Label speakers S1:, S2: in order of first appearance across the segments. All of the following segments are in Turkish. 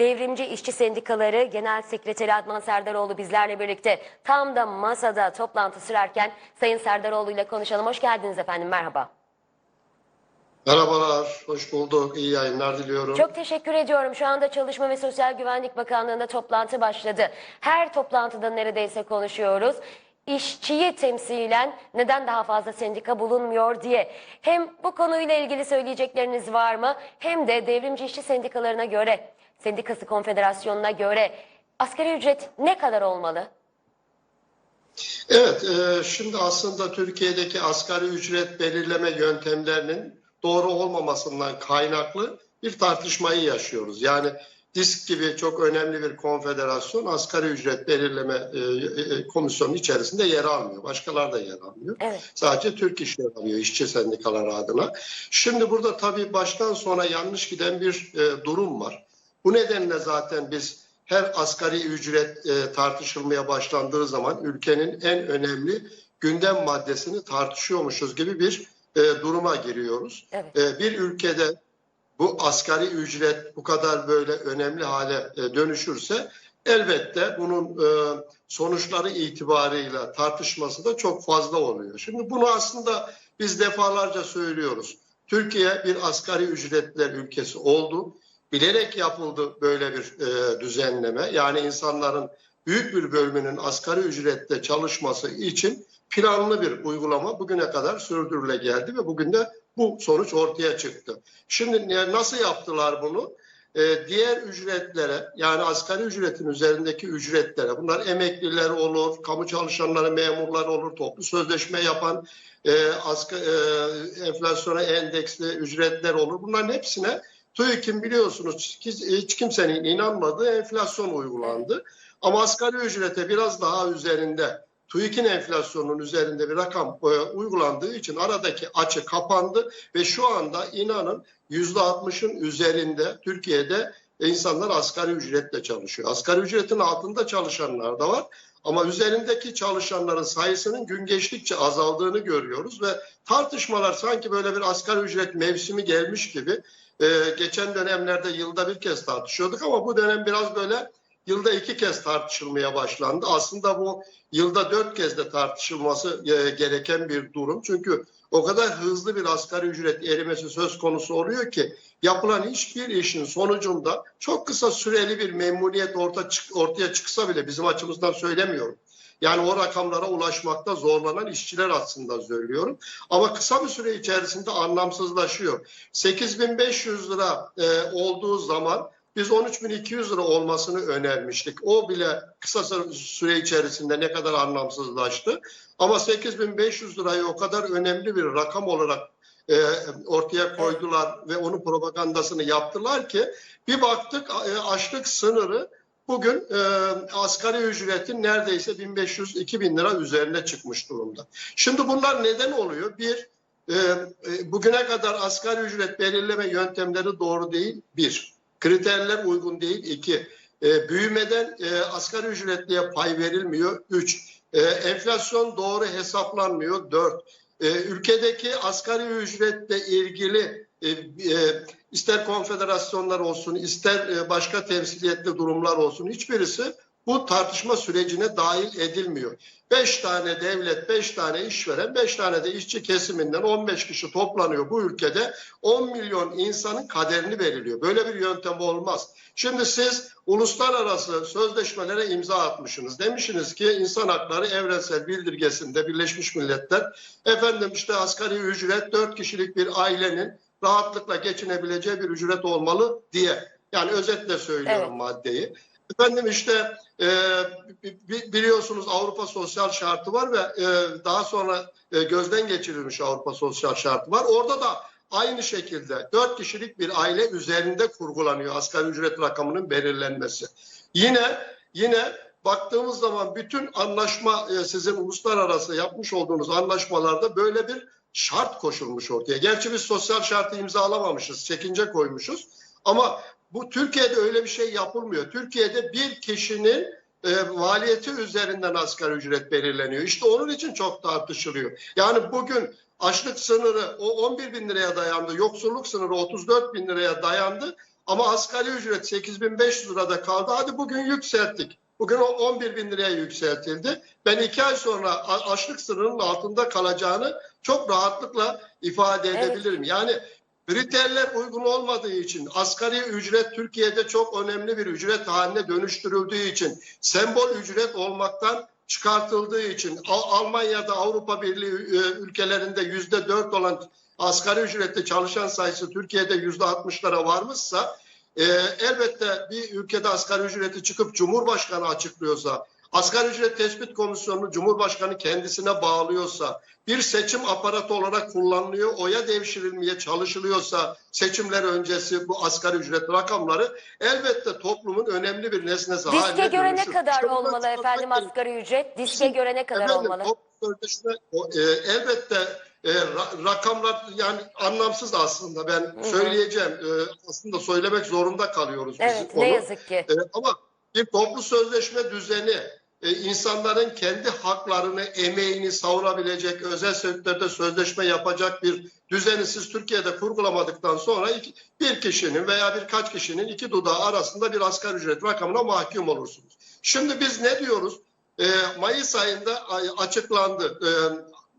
S1: Devrimci İşçi Sendikaları Genel Sekreteri Adnan Serdaroğlu bizlerle birlikte tam da masada toplantı sürerken Sayın Serdaroğlu ile konuşalım. Hoş geldiniz efendim merhaba.
S2: Merhabalar, hoş bulduk. İyi yayınlar diliyorum.
S1: Çok teşekkür ediyorum. Şu anda Çalışma ve Sosyal Güvenlik Bakanlığı'nda toplantı başladı. Her toplantıda neredeyse konuşuyoruz. İşçiyi temsilen neden daha fazla sendika bulunmuyor diye. Hem bu konuyla ilgili söyleyecekleriniz var mı? Hem de devrimci işçi sendikalarına göre, sendikası konfederasyonuna göre asgari ücret ne kadar olmalı?
S2: Evet, e, şimdi aslında Türkiye'deki asgari ücret belirleme yöntemlerinin doğru olmamasından kaynaklı bir tartışmayı yaşıyoruz. Yani DİSK gibi çok önemli bir konfederasyon asgari ücret belirleme e, e, komisyonu içerisinde yer almıyor. Başkaları da yer almıyor.
S1: Evet.
S2: Sadece Türk İş yer alıyor işçi sendikaları adına. Şimdi burada tabii baştan sona yanlış giden bir e, durum var. Bu nedenle zaten biz her asgari ücret e, tartışılmaya başlandığı zaman ülkenin en önemli gündem maddesini tartışıyormuşuz gibi bir e, duruma giriyoruz.
S1: Evet.
S2: E, bir ülkede bu asgari ücret bu kadar böyle önemli hale e, dönüşürse elbette bunun e, sonuçları itibarıyla tartışması da çok fazla oluyor. Şimdi bunu aslında biz defalarca söylüyoruz. Türkiye bir asgari ücretler ülkesi oldu. Bilerek yapıldı böyle bir e, düzenleme. Yani insanların büyük bir bölümünün asgari ücrette çalışması için planlı bir uygulama bugüne kadar sürdürüle geldi ve bugün de bu sonuç ortaya çıktı. Şimdi nasıl yaptılar bunu? Ee, diğer ücretlere yani asgari ücretin üzerindeki ücretlere bunlar emekliler olur, kamu çalışanları, memurlar olur, toplu sözleşme yapan e, asgari, e, enflasyona endeksli ücretler olur. Bunların hepsine TÜİK'in biliyorsunuz hiç, kimsenin inanmadığı enflasyon uygulandı. Ama asgari ücrete biraz daha üzerinde TÜİK'in enflasyonunun üzerinde bir rakam e, uygulandığı için aradaki açı kapandı ve şu anda inanın %60'ın üzerinde Türkiye'de insanlar asgari ücretle çalışıyor. Asgari ücretin altında çalışanlar da var ama üzerindeki çalışanların sayısının gün geçtikçe azaldığını görüyoruz ve tartışmalar sanki böyle bir asgari ücret mevsimi gelmiş gibi e, geçen dönemlerde yılda bir kez tartışıyorduk ama bu dönem biraz böyle yılda iki kez tartışılmaya başlandı. Aslında bu yılda dört kez de tartışılması e, gereken bir durum. Çünkü o kadar hızlı bir asgari ücret erimesi söz konusu oluyor ki yapılan hiçbir işin sonucunda çok kısa süreli bir memnuniyet orta ortaya çıksa bile bizim açımızdan söylemiyorum. Yani o rakamlara ulaşmakta zorlanan işçiler aslında söylüyorum. Ama kısa bir süre içerisinde anlamsızlaşıyor. 8500 lira e, olduğu zaman biz 13.200 lira olmasını önermiştik. O bile kısa süre içerisinde ne kadar anlamsızlaştı. Ama 8.500 lirayı o kadar önemli bir rakam olarak e, ortaya koydular ve onun propagandasını yaptılar ki bir baktık e, açlık sınırı bugün e, asgari ücretin neredeyse 1500-2000 lira üzerine çıkmış durumda. Şimdi bunlar neden oluyor? Bir, e, e, bugüne kadar asgari ücret belirleme yöntemleri doğru değil. Bir, kriterler uygun değil. İki, e, büyümeden e, asgari ücretliye pay verilmiyor. Üç, e, enflasyon doğru hesaplanmıyor. Dört, e, ülkedeki asgari ücretle ilgili e, e, ister konfederasyonlar olsun, ister e, başka temsiliyetli durumlar olsun hiçbirisi bu tartışma sürecine dahil edilmiyor. Beş tane devlet, beş tane işveren, beş tane de işçi kesiminden 15 kişi toplanıyor bu ülkede 10 milyon insanın kaderini belirliyor. Böyle bir yöntem olmaz. Şimdi siz uluslararası sözleşmelere imza atmışsınız. Demişsiniz ki insan hakları evrensel bildirgesinde Birleşmiş Milletler efendim işte asgari ücret 4 kişilik bir ailenin rahatlıkla geçinebileceği bir ücret olmalı diye. Yani özetle söylüyorum
S1: Evet.
S2: maddeyi. Efendim işte e, bi- bi- biliyorsunuz Avrupa Sosyal Şartı var ve e, daha sonra e, gözden geçirilmiş Avrupa Sosyal Şartı var. Orada da aynı şekilde 4 kişilik bir aile üzerinde kurgulanıyor asgari ücret rakamının belirlenmesi. Yine yine baktığımız zaman bütün anlaşma e, sizin uluslararası yapmış olduğunuz anlaşmalarda böyle bir şart koşulmuş ortaya. Gerçi biz sosyal şartı imzalamamışız, çekince koymuşuz. Ama bu Türkiye'de öyle bir şey yapılmıyor. Türkiye'de bir kişinin e, maliyeti üzerinden asgari ücret belirleniyor. İşte onun için çok tartışılıyor. Yani bugün açlık sınırı o 11 bin liraya dayandı, yoksulluk sınırı 34 bin liraya dayandı. Ama asgari ücret 8500 lirada kaldı. Hadi bugün yükselttik. Bugün o 11 bin liraya yükseltildi. Ben iki ay sonra açlık sınırının altında kalacağını çok rahatlıkla ifade
S1: Evet.
S2: edebilirim. Yani kriterler uygun olmadığı için asgari ücret Türkiye'de çok önemli bir ücret haline dönüştürüldüğü için sembol ücret olmaktan çıkartıldığı için Al- Almanya'da Avrupa Birliği e, ülkelerinde yüzde dört olan asgari ücretli çalışan sayısı Türkiye'de yüzde altmışlara varmışsa e, elbette bir ülkede asgari ücreti çıkıp Cumhurbaşkanı açıklıyorsa Asgari ücret tespit komisyonunu Cumhurbaşkanı kendisine bağlıyorsa, bir seçim aparatı olarak kullanılıyor, oya devşirilmeye çalışılıyorsa seçimler öncesi bu asgari ücret rakamları elbette toplumun önemli bir nesnesi
S1: Diske
S2: haline
S1: göre ne kadar
S2: İşte
S1: olmalı efendim asgari ücret? Diske göre ne kadar
S2: Efendim,
S1: olmalı?
S2: toplu sözleşme o, e, elbette e, ra- rakamlar yani anlamsız aslında ben söyleyeceğim. E, aslında söylemek zorunda kalıyoruz biz
S1: Evet
S2: onu.
S1: ne yazık ki.
S2: E, ama bir toplu sözleşme düzeni e, insanların kendi haklarını, emeğini savunabilecek, özel sektörde sözleşme yapacak bir düzeni siz Türkiye'de kurgulamadıktan sonra iki- bir kişinin veya birkaç kişinin iki dudağı arasında bir asgari ücret rakamına mahkum olursunuz. Şimdi biz ne diyoruz? E, Mayıs ayında ay- açıklandı. E,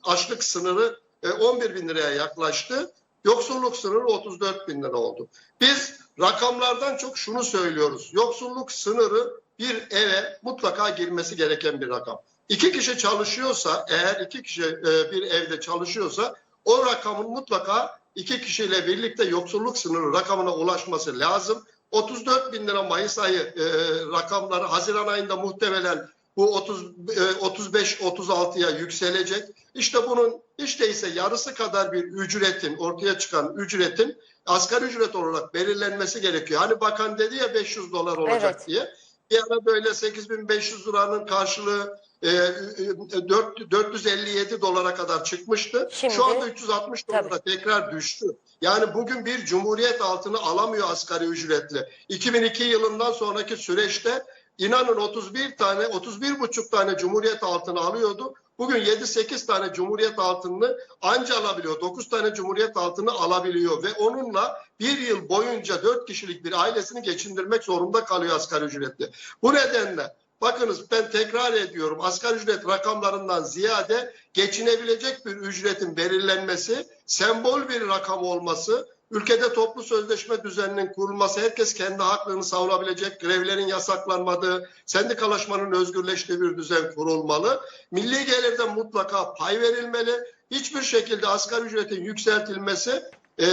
S2: açlık sınırı 11 bin liraya yaklaştı. Yoksulluk sınırı 34 bin lira oldu. Biz rakamlardan çok şunu söylüyoruz. Yoksulluk sınırı bir eve mutlaka girmesi gereken bir rakam. İki kişi çalışıyorsa, eğer iki kişi e, bir evde çalışıyorsa o rakamın mutlaka iki kişiyle birlikte yoksulluk sınırı rakamına ulaşması lazım. 34 bin lira Mayıs ayı e, rakamları Haziran ayında muhtemelen bu 30 35-36'ya yükselecek. İşte bunun hiç değilse yarısı kadar bir ücretin ortaya çıkan ücretin asgari ücret olarak belirlenmesi gerekiyor. Hani bakan dedi ya 500 dolar olacak
S1: Evet.
S2: diye. Bir ara böyle 8500 liranın karşılığı e, e, 4, 457 dolara kadar çıkmıştı.
S1: Şimdi-
S2: Şu anda 360 dolara
S1: Tabii.
S2: tekrar düştü. Yani bugün bir cumhuriyet altını alamıyor asgari ücretli. 2002 yılından sonraki süreçte inanın 31 tane 31 buçuk tane cumhuriyet altını alıyordu. Bugün 7-8 tane cumhuriyet altınını anca alabiliyor. 9 tane cumhuriyet altını alabiliyor ve onunla bir yıl boyunca 4 kişilik bir ailesini geçindirmek zorunda kalıyor asgari ücretli. Bu nedenle bakınız ben tekrar ediyorum asgari ücret rakamlarından ziyade geçinebilecek bir ücretin belirlenmesi, sembol bir rakam olması, ülkede toplu sözleşme düzeninin kurulması, herkes kendi haklarını savunabilecek, grevlerin yasaklanmadığı, sendikalaşmanın özgürleştiği bir düzen kurulmalı. Milli gelirden mutlaka pay verilmeli. Hiçbir şekilde asgari ücretin yükseltilmesi e,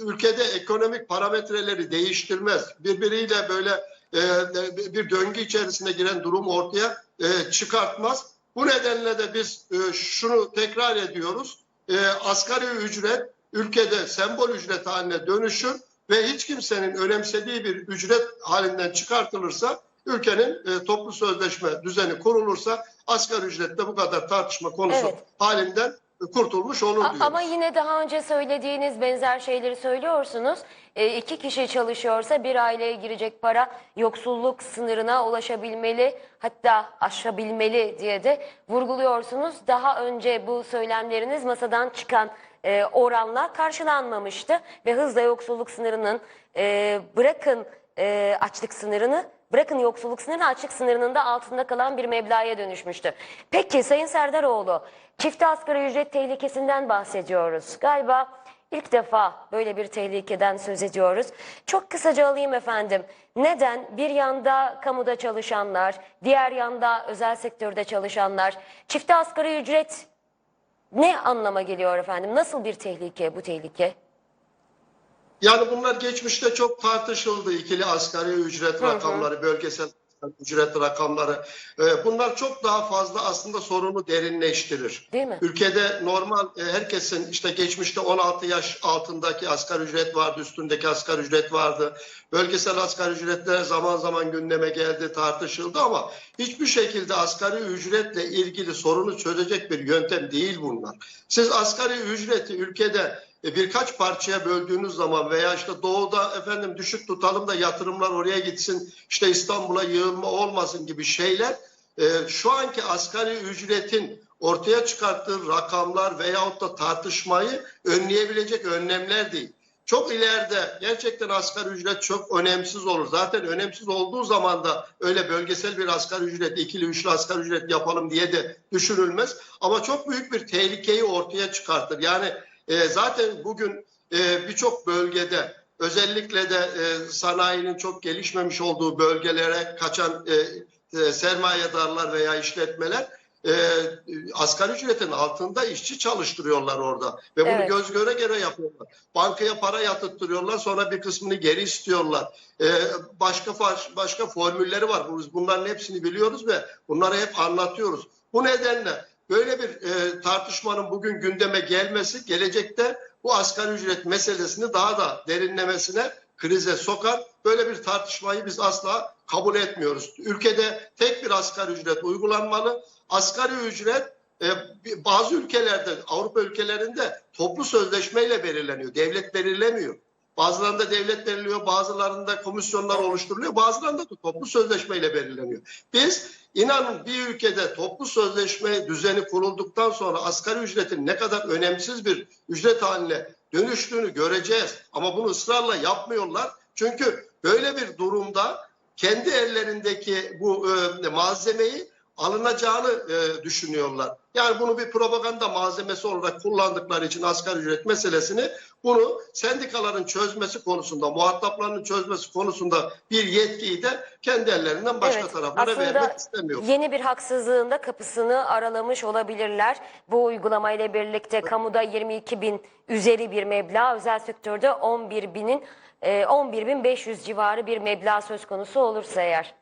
S2: ülkede ekonomik parametreleri değiştirmez. Birbiriyle böyle e, bir döngü içerisine giren durum ortaya e, çıkartmaz. Bu nedenle de biz e, şunu tekrar ediyoruz. E, asgari ücret ülkede sembol ücret haline dönüşür ve hiç kimsenin önemsediği bir ücret halinden çıkartılırsa ülkenin e, toplu sözleşme düzeni kurulursa asgari ücrette bu kadar tartışma konusu
S1: Evet.
S2: halinden kurtulmuş olur diyoruz.
S1: Ama yine daha önce söylediğiniz benzer şeyleri söylüyorsunuz. E, iki kişi çalışıyorsa bir aileye girecek para yoksulluk sınırına ulaşabilmeli hatta aşabilmeli diye de vurguluyorsunuz. Daha önce bu söylemleriniz masadan çıkan e, oranla karşılanmamıştı ve hızla yoksulluk sınırının e, bırakın e, açlık sınırını bırakın yoksulluk sınırını açlık sınırının da altında kalan bir meblağa dönüşmüştü. Peki Sayın Serdaroğlu çifte asgari ücret tehlikesinden bahsediyoruz. Galiba ilk defa böyle bir tehlikeden söz ediyoruz. Çok kısaca alayım efendim. Neden bir yanda kamuda çalışanlar, diğer yanda özel sektörde çalışanlar çifte asgari ücret ne anlama geliyor efendim? Nasıl bir tehlike bu tehlike?
S2: Yani bunlar geçmişte çok tartışıldı ikili asgari ücret rakamları, bölgesel ücret rakamları. Ee, Bunlar çok daha fazla aslında sorunu derinleştirir.
S1: Değil mi?
S2: Ülkede normal e, herkesin işte geçmişte 16 yaş altındaki asgari ücret vardı, üstündeki asgari ücret vardı. Bölgesel asgari ücretler zaman zaman gündeme geldi, tartışıldı ama hiçbir şekilde asgari ücretle ilgili sorunu çözecek bir yöntem değil bunlar. Siz asgari ücreti ülkede birkaç parçaya böldüğünüz zaman veya işte doğuda efendim düşük tutalım da yatırımlar oraya gitsin, işte İstanbul'a yığılma olmasın gibi şeyler e, şu anki asgari ücretin ortaya çıkarttığı rakamlar veyahut da tartışmayı önleyebilecek önlemler değil. çok ileride gerçekten asgari ücret çok önemsiz olur. Zaten önemsiz olduğu zaman da öyle bölgesel bir asgari ücret, ikili üçlü asgari ücret yapalım diye de düşünülmez. Ama çok büyük bir tehlikeyi ortaya çıkartır. Yani e, zaten bugün e, birçok bölgede özellikle de e, sanayinin çok gelişmemiş olduğu bölgelere kaçan e, e, sermayedarlar veya işletmeler e, asgari ücretin altında işçi çalıştırıyorlar orada ve bunu
S1: Evet.
S2: göz göre göre yapıyorlar. Bankaya para yatırttırıyorlar sonra bir kısmını geri istiyorlar. E, başka başka formülleri var. Biz bunların hepsini biliyoruz ve bunları hep anlatıyoruz. Bu nedenle böyle bir e, tartışmanın bugün gündeme gelmesi gelecekte bu asgari ücret meselesini daha da derinlemesine krize sokar. Böyle bir tartışmayı biz asla kabul etmiyoruz. Ülkede tek bir asgari ücret uygulanmalı. Asgari ücret e, bazı ülkelerde, Avrupa ülkelerinde toplu sözleşmeyle belirleniyor. Devlet belirlemiyor. Bazılarında devlet belirliyor, bazılarında komisyonlar oluşturuluyor, bazılarında da toplu sözleşmeyle belirleniyor. Biz inanın bir ülkede toplu sözleşme düzeni kurulduktan sonra asgari ücretin ne kadar önemsiz bir ücret haline dönüştüğünü göreceğiz. Ama bunu ısrarla yapmıyorlar. Çünkü böyle bir durumda kendi ellerindeki bu e, malzemeyi alınacağını e, düşünüyorlar. Yani bunu bir propaganda malzemesi olarak kullandıkları için asgari ücret meselesini bunu sendikaların çözmesi konusunda, muhataplarının çözmesi konusunda bir yetkiyi de kendi ellerinden başka
S1: Evet,
S2: taraflara vermek istemiyor.
S1: Yeni bir haksızlığın da kapısını aralamış olabilirler. Bu uygulamayla birlikte kamuda 22 bin üzeri bir meblağ, özel sektörde 11 binin e, 11 bin 500 civarı bir meblağ söz konusu olursa eğer.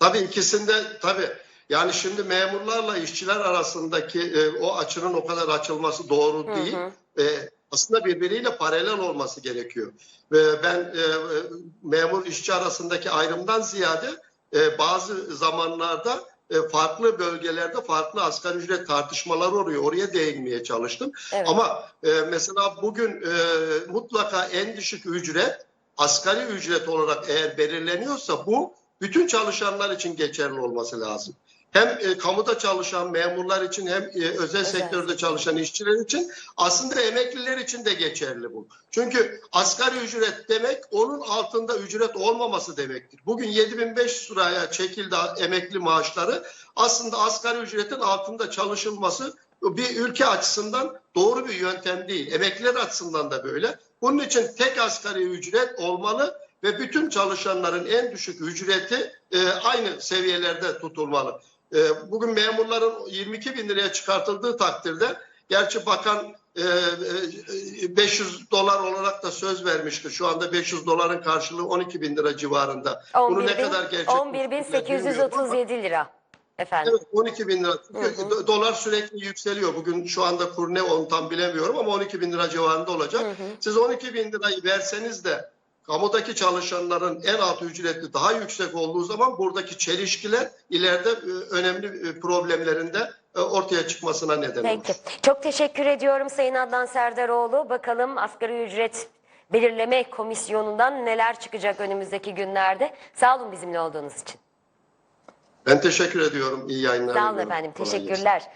S2: Tabii ikisinde tabii yani şimdi memurlarla işçiler arasındaki e, o açının o kadar açılması doğru değil. E, aslında birbiriyle paralel olması gerekiyor. Ve ben e, e, memur işçi arasındaki ayrımdan ziyade e, bazı zamanlarda e, farklı bölgelerde farklı asgari ücret tartışmaları oluyor. Oraya değinmeye çalıştım.
S1: Evet.
S2: Ama e, mesela bugün e, mutlaka en düşük ücret asgari ücret olarak eğer belirleniyorsa bu bütün çalışanlar için geçerli olması lazım. Hem e, kamuda çalışan memurlar için hem e, özel sektörde çalışan işçiler için aslında emekliler için de geçerli bu. Çünkü asgari ücret demek onun altında ücret olmaması demektir. Bugün 7500 liraya çekildi emekli maaşları aslında asgari ücretin altında çalışılması bir ülke açısından doğru bir yöntem değil. Emekliler açısından da böyle. Bunun için tek asgari ücret olmalı ve bütün çalışanların en düşük ücreti e, aynı seviyelerde tutulmalı. E, bugün memurların 22 bin liraya çıkartıldığı takdirde gerçi bakan e, e, 500 dolar olarak da söz vermişti. Şu anda 500 doların karşılığı 12 bin lira civarında. Bunu
S1: 11
S2: ne
S1: bin,
S2: kadar gerçek?
S1: 11 bin
S2: bilmiyorum ama-
S1: 837 lira efendim.
S2: Evet 12 bin lira. Çünkü do- dolar sürekli yükseliyor. Bugün şu anda kur ne onu tam bilemiyorum ama 12 bin lira civarında olacak. Siz 12 bin lirayı verseniz de kamudaki çalışanların en alt ücreti daha yüksek olduğu zaman buradaki çelişkiler ileride e, önemli e, problemlerinde e, ortaya çıkmasına neden olur.
S1: Peki. Çok teşekkür ediyorum Sayın Adnan Serdaroğlu. Bakalım asgari ücret belirleme komisyonundan neler çıkacak önümüzdeki günlerde. Sağ olun bizimle olduğunuz için.
S2: Ben teşekkür ediyorum. İyi yayınlar.
S1: Sağ olun efendim. Teşekkürler.